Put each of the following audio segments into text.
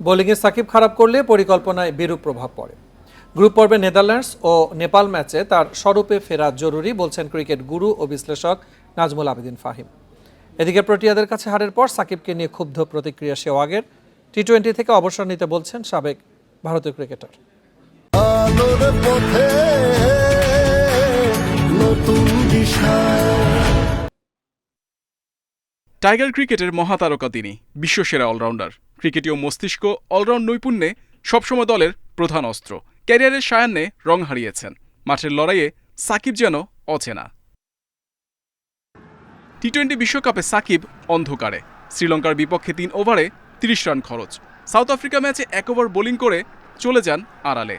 বোলিংয়ে সাকিব খারাপ করলে পরিকল্পনায় বিরূপ প্রভাব পড়ে। গ্রুপ পর্বে নেদারল্যান্ডস ও নেপাল ম্যাচে তার স্বরূপে ফেরা জরুরি বলছেন ক্রিকেট গুরু ও বিশ্লেষক নাজমুল আবেদিন ফাহিম। এদিকে প্রোটিয়াদের কাছে হারের পর সাকিবকে নিয়ে ক্ষুব্ধ প্রতিক্রিয়া সেওয়াগের টি টোয়েন্টি থেকে অবসর নিতে বলছেন সাবেক ভারতীয় ক্রিকেটার। টাইগার ক্রিকেটের মহাতারকা তিনি বিশ্বসেরা অলরাউন্ডার। ক্রিকেটীয় মস্তিষ্ক অলরাউন্ড নৈপুণ্যে সবসময় দলের প্রধান অস্ত্র। ক্যারিয়ারের সায়ান্নে রং হারিয়েছেন। মাঠের লড়াইয়ে সাকিব যেন অচেনা। টি টোয়েন্টি বিশ্বকাপে সাকিব অন্ধকারে। শ্রীলঙ্কার বিপক্ষে তিন ওভারে তিরিশ রান খরচ। সাউথ আফ্রিকা ম্যাচে এক ওভার বোলিং করে চলে যান আড়ালে।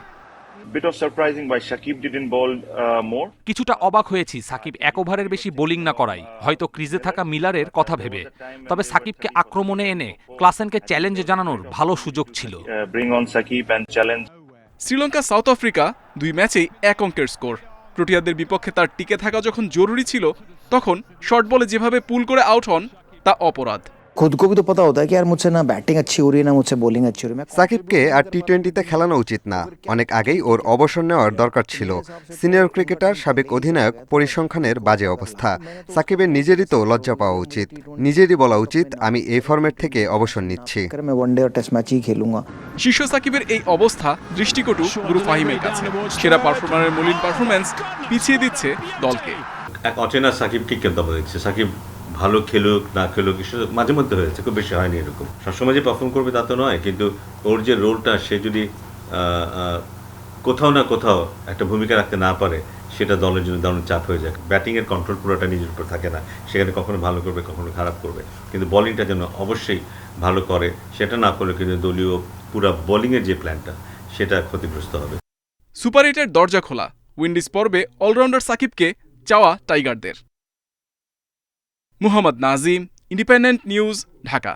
Bit of surprising why Shakib didn't bowl uh, more. কিছুটা অবাক হয়েছি সাকিব এক ওভারের বেশি বোলিং না করাই হয়তো ক্রিজে থাকা মিলারের কথা ভেবে। তবে সাকিবকে আক্রমণে এনে ক্লাসেনকে চ্যালেঞ্জ জানানোর ভালো সুযোগ ছিল। Uh, bring on Shakib and challenge. Sri Lanka South Africa দুই ম্যাচেই এক অঙ্কের স্কোর। প্রোটিয়াদের বিপক্ষে তার টিকে থাকা যখন জরুরি ছিল তখন শর্ট বলে যেভাবে পুল করে আউট হন তা অপরাধ। खुद को भी तो पता होता है कि यार मुझसे ना बैटिंग अच्छी हो रही है ना मुझसे बॉलिंग अच्छी हो रही है मैं সাকিবকে আর টি টোয়েন্টিতে খেলানো উচিত না অনেক আগেই ওর অবসর নেওয়ার দরকার ছিল সিনিয়র ক্রিকেটার সাবেক অধিনায়ক পরিসংখ্যানের বাজে অবস্থা সাকিবের নিজেরই তো লজ্জা পাওয়া উচিত নিজেরই বলা উচিত আমি এই ফরম্যাট থেকে অবসর নিচ্ছি कर मैं वनडे और टेस्ट मैच ही खेलूंगा শীর্ষ সাকিবের এই অবস্থা দৃষ্টিকটু গুরু ফাহিমের কাছে সেরা পারফর্মারের মলিন পারফরম্যান্স পিছিয়ে দিচ্ছে দলকে এক অচেনা সাকিবকে কেমন দিচ্ছে সাকিব ভালো খেলুক, না খেলুক, এসব মাঝে মধ্যে হয়েছে, খুব বেশি হয়নি এরকম। সবসময় যে পারফর্ম করবে তা তো নয়, কিন্তু ওর যে রোলটা সে যদি কোথাও না কোথাও একটা ভূমিকা রাখতে না পারে, সেটা দলের জন্য দারুণ চাপ হয়ে যায়। ব্যাটিংয়ের কন্ট্রোল পুরোটা নিজের উপর থাকে না। সেখানে কখনো ভালো করবে, কখনো খারাপ করবে। কিন্তু বলিংটা যেন অবশ্যই ভালো করে, সেটা না করলে কিন্তু দলীয় পুরা বোলিংয়ের যে প্ল্যানটা সেটা ক্ষতিগ্রস্ত হবে। সুপার এইটের দরজা খোলা। উইন্ডিজ পর্বে অলরাউন্ডার সাকিবকে চাওয়া টাইগারদের। Muhammad Nazim Independent News Dhaka